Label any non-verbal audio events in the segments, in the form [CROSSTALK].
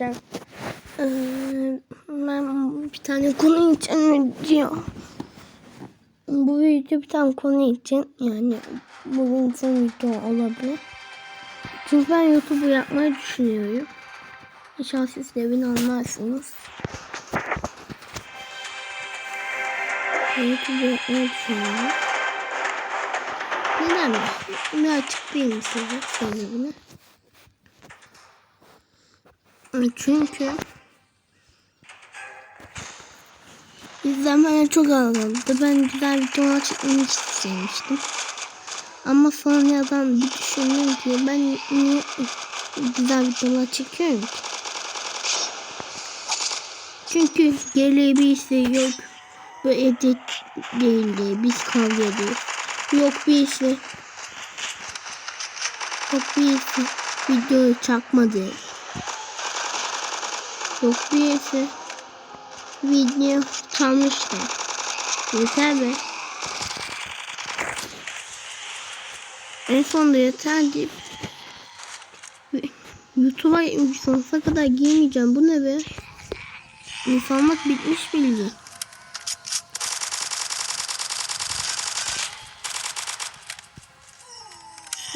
Ee, ben bir tane konu için diyor. Bu video bir tane konu için yani bugün son video olabilir. Çünkü ben YouTube'u yapmayı düşünüyorum. İnşallah siz de beni anlarsınız. YouTube'u yapmayı düşünüyorum. Neden mi? Bir açıklayayım size sebebini. Çünkü izlenmeler çok azaldı. Ben güzel videolar çekmeyi istemiştim. Ama sonradan bir düşündüm ki ben niye güzel videolar çekiyorum ki? Çünkü geriye bir şey yok. Bu edit değildi. Biz kavga ediyoruz. Yok bir şey. Yok bir şey. Videoyu çakmadı. Yok birisi video çalmıştı. Yeter be. En sonunda yeter deyip YouTube'a sonsuza kadar giymeyeceğim. Bu ne be? İnsanlık bitmiş.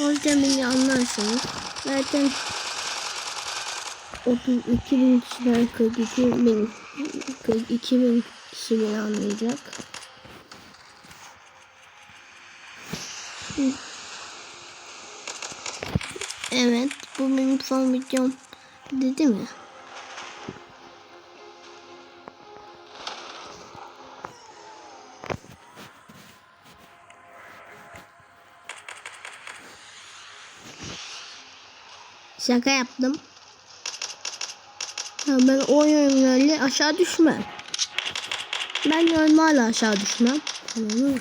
O yüzden beni anlarsanız zaten 32 bin kişiden 42 bin 42 bin kişi beni anlayacak. Evet bu benim son videom dedi mi? Şaka yaptım. Ya ben o yönlerle aşağı düşmem. Ben yönlerle aşağı düşmem. Tamam?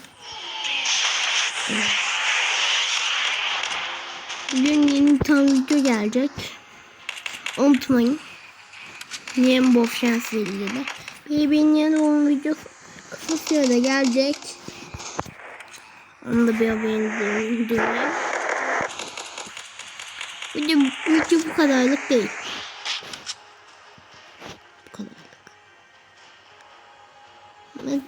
Bugün yeni bir video gelecek. Unutmayın. Yeni boş şans. Bir benim yeni olan video kısa sürede gelecek. Onu da bir haberini duyurayım. Video, video bu kadarlık değil. Evet.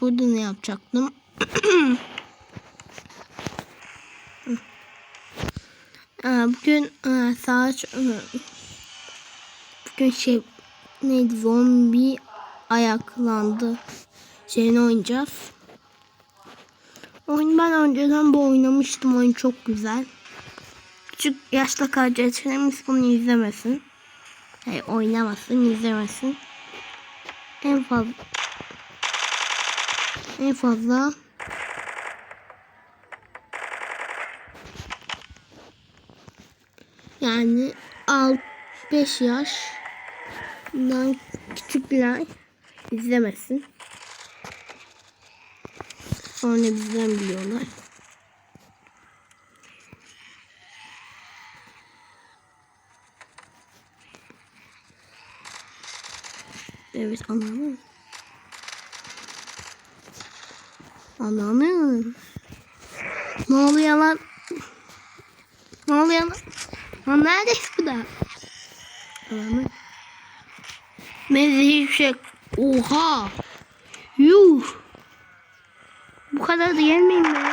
Burada ne yapacaktım? [CLEARS THROAT] Bugün aa, saat bugün şey neydi zombi ayaklandı şeyini oynayacağız. Oyun ben önceden bu oynamıştım. Oyun çok güzel. Küçük yaşta kardeşlerimiz bunu izlemesin. Hayır, oynamasın, izlemesin. En fazla en fazla yani 6 5 yaşdan küçükler izlemesin. Sonra bizden biliyorlar. Evet anladım. Anladım. Ne oluyor lan? Ne oluyor lan? Lan neredeyiz bu da? Anladım. Mezheyi şey. Oha. Yuh. Bu kadar da gelmeyin be.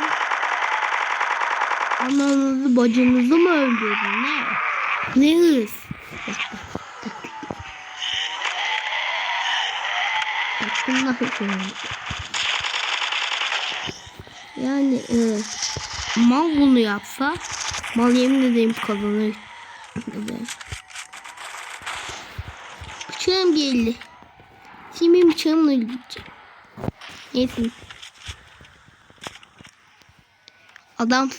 Ananızı bacınızı mı öldürdün ne? Ne hırs? Aklımda hırsın. Yani e, mal bunu yapsa mal yemin edeyim kazanır. Bıçağım geldi. Şimdi bıçağımla gideceğim. Neyse. Adam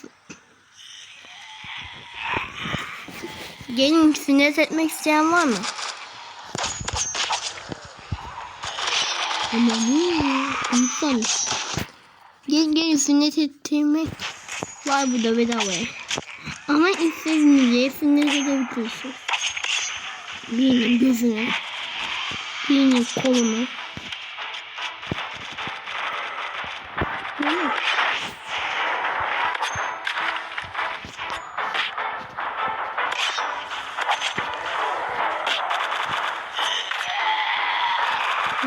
Gelin sünnet etmek isteyen var mı? İnsan. Gelin gelin sünnet ettirmek var burada bedavaya. Ama istediğiniz yere sünnet edebiliyorsunuz. Birinin gözüne, birinin kolunu.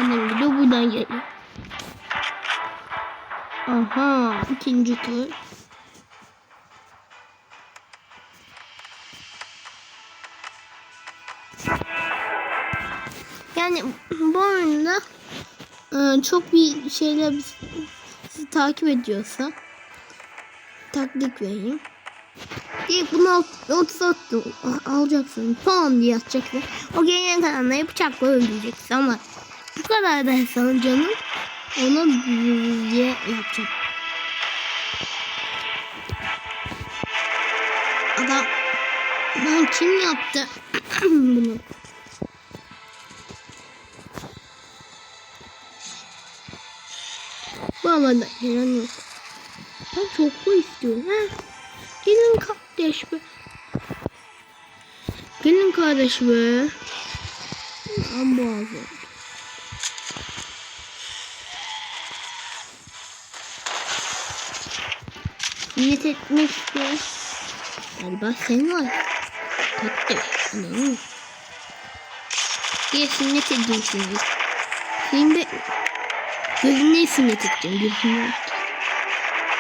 Annem gidiyor buradan geliyor. Aha ikinci tur. Yani bu oyunda e, çok bir şeyler sizi takip ediyorsa taktik vereyim. İlk bunu alt- 30 attı, alacaksın. Tamam diye atacaksın. O gelene kadar da bıçakla öldüreceksin ama bu kadar da sana canım ona diye yapacak. Adam ben kim yaptı [CLEARS THROAT] bunu? Vallahi gelen yok. Ben çoklu istiyorum. Ha? Gelin kardeş be. Gelin kardeş be. Ben boğazım. Niyet etmek istiyor. Galiba sen var. Anladın mı? Diye sünnet edeyim şimdi. Gözüne sünnet edeceğim. Gözüne.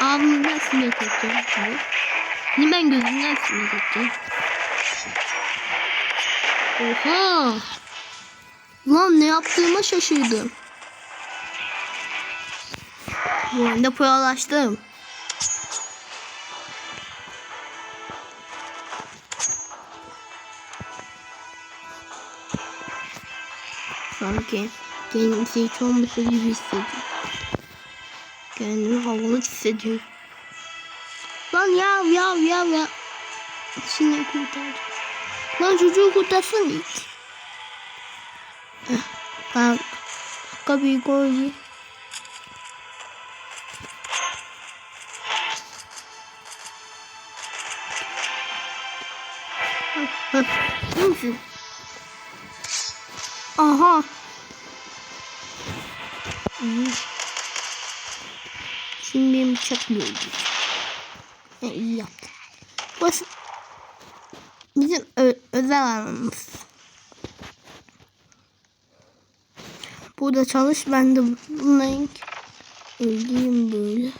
Ağzımdan sünnet edeceğim. Şimdi. Şimdi ben gözünden sünnet edeceğim. Oha. Lan ne yaptığıma şaşırdım. Bu anda prolaştım. Sanki kendisi hiç olmasa gibi hissediyorum. Kendimi havalı hissediyorum. Lan yav yav yav ya. Şimdi kurtaracağım. Lan çocuğu kurtarsın hiç. Ben dakika bir gol Aha. Şimdi benim bıçak gördüm. E, iyi yaptım. Burası bizim özel alanımız. Burada çalış ben de bunların öldüğüm böyle.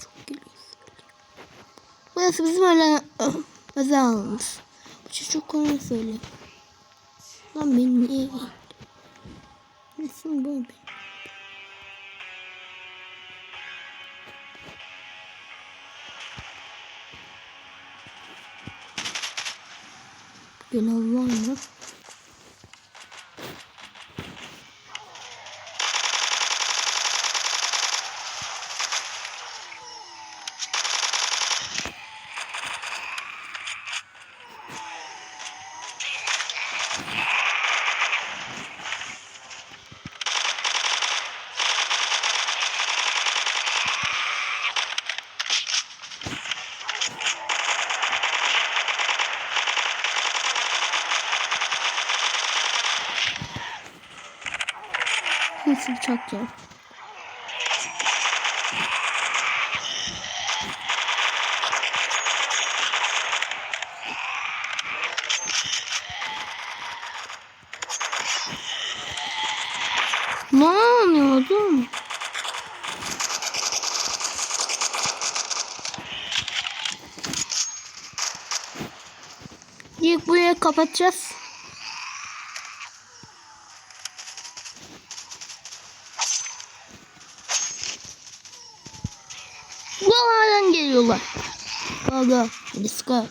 Çok. Burası bizim öyle özel alanımız. Bu çocuk konuyu söyle. Lan beni niye Nesin böyle? Gelen var mı? Nasıl bıçak ya? Lan yardım. İlk buraya kapatacağız. Go. Let's go.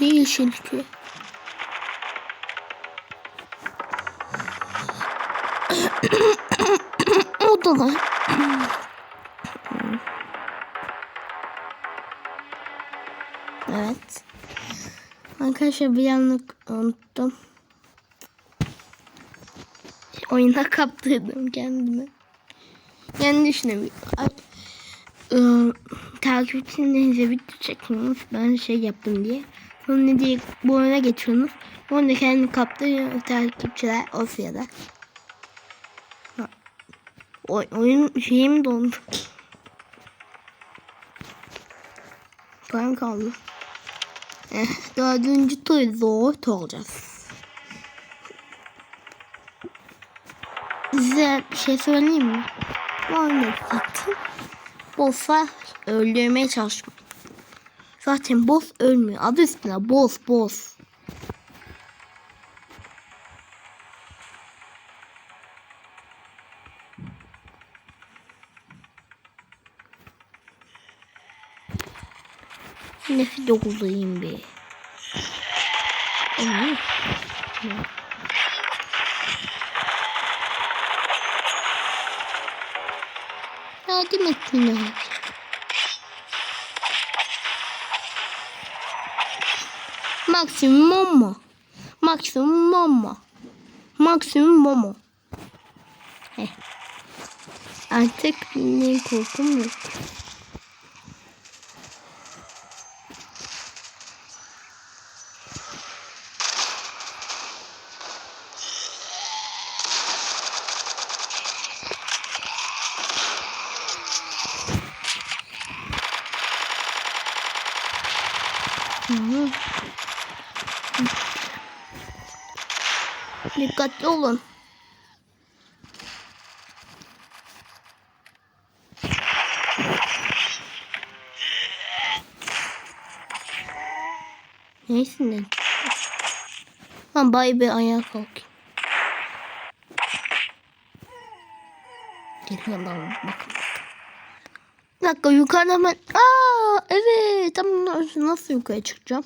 Ne yeşil ki? Lan. Evet. Arkadaşlar bir anlık unuttum. Oyuna kaptırdım kendimi. Yani düşünemiyorum. Ay, ıı, takipçilerinize video çekiyorsunuz. Ben şey yaptım diye. Sonra ne diye bu oyuna geçiyorsunuz. Onu da kendi kaptırıyor takipçiler o sırada. Oy, oyun şeyim dondu. Param kaldı. Eh, dördüncü tur zor olacağız. Size bir şey söyleyeyim mi? Oyunu sakın boss'a öldürmeye çalışmayın. Zaten boss ölmüyor. Adı üstüne boss boss. Nefes dokulayım bir. Onu. Yardım etsinler. Maksimum Momo. Maksimum Momo. Maksimum Momo. Heh. Artık benim korkum yok. Dikkatli olun. Neyse ne? Ben bay bir ayağa kalkayım. Geliyorlar bakın. Bir dakika yukarıda hemen. Aa evet tam nasıl yukarı çıkacağım?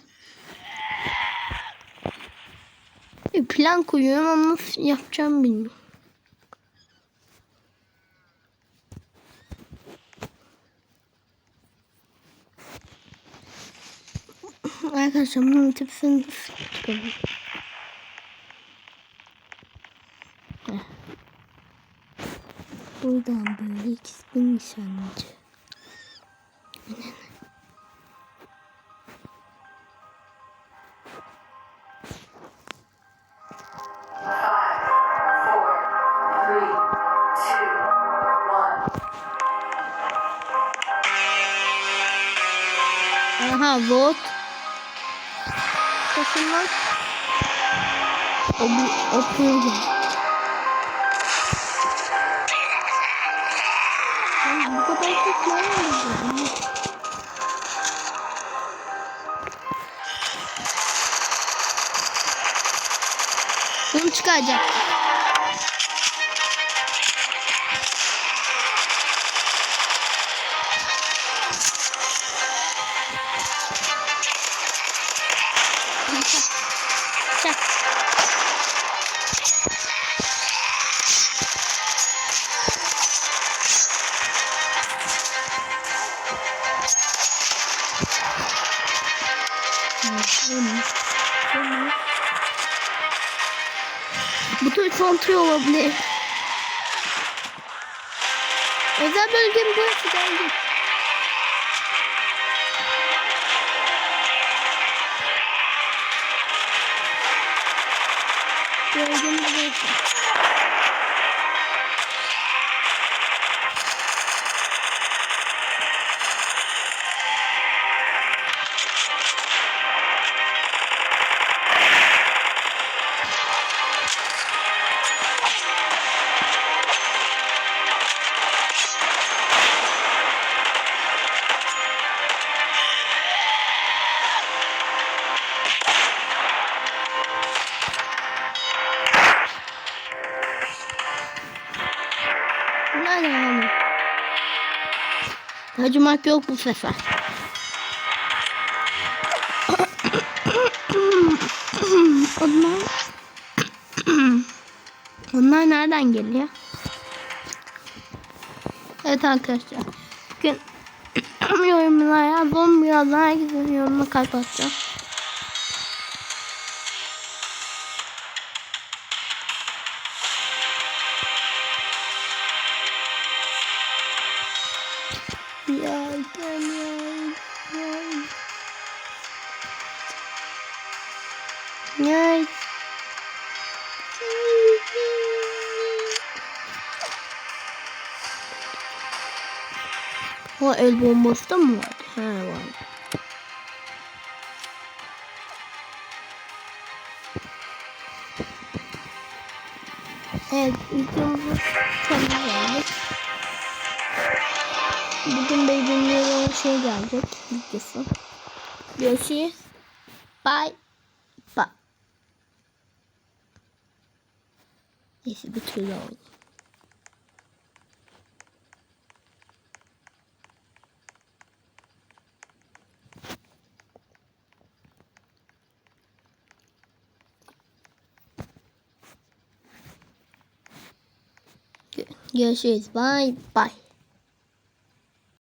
Plan koyuyorum ama yapacağım bilmiyorum. Arkadaşlar bunun tepsini? Heh. Buradan böyle ikisinin nişancı. O bir o burada. Lan Bu kadar çok oldu? Bunu çıkaracak. Bu tür kontrol olabilir. Özel bölgem burası geldi. Acımak yok bu sefer. Onlar Onlar nereden geliyor? Evet arkadaşlar. Bugün [CLEARS THROAT] yorumuna yazın. Birazdan herkesin yorumuna kalp atacağım. Birazdan yazın. Yay. O el bombası da mı vardı? He vardı. Evet, videomuzu geldik. Bugün Beybinler'e şey gelecek, videosu. Görüşürüz. Bye. Bye. Neyse bir türlü oldu. Görüşürüz. Bye bye.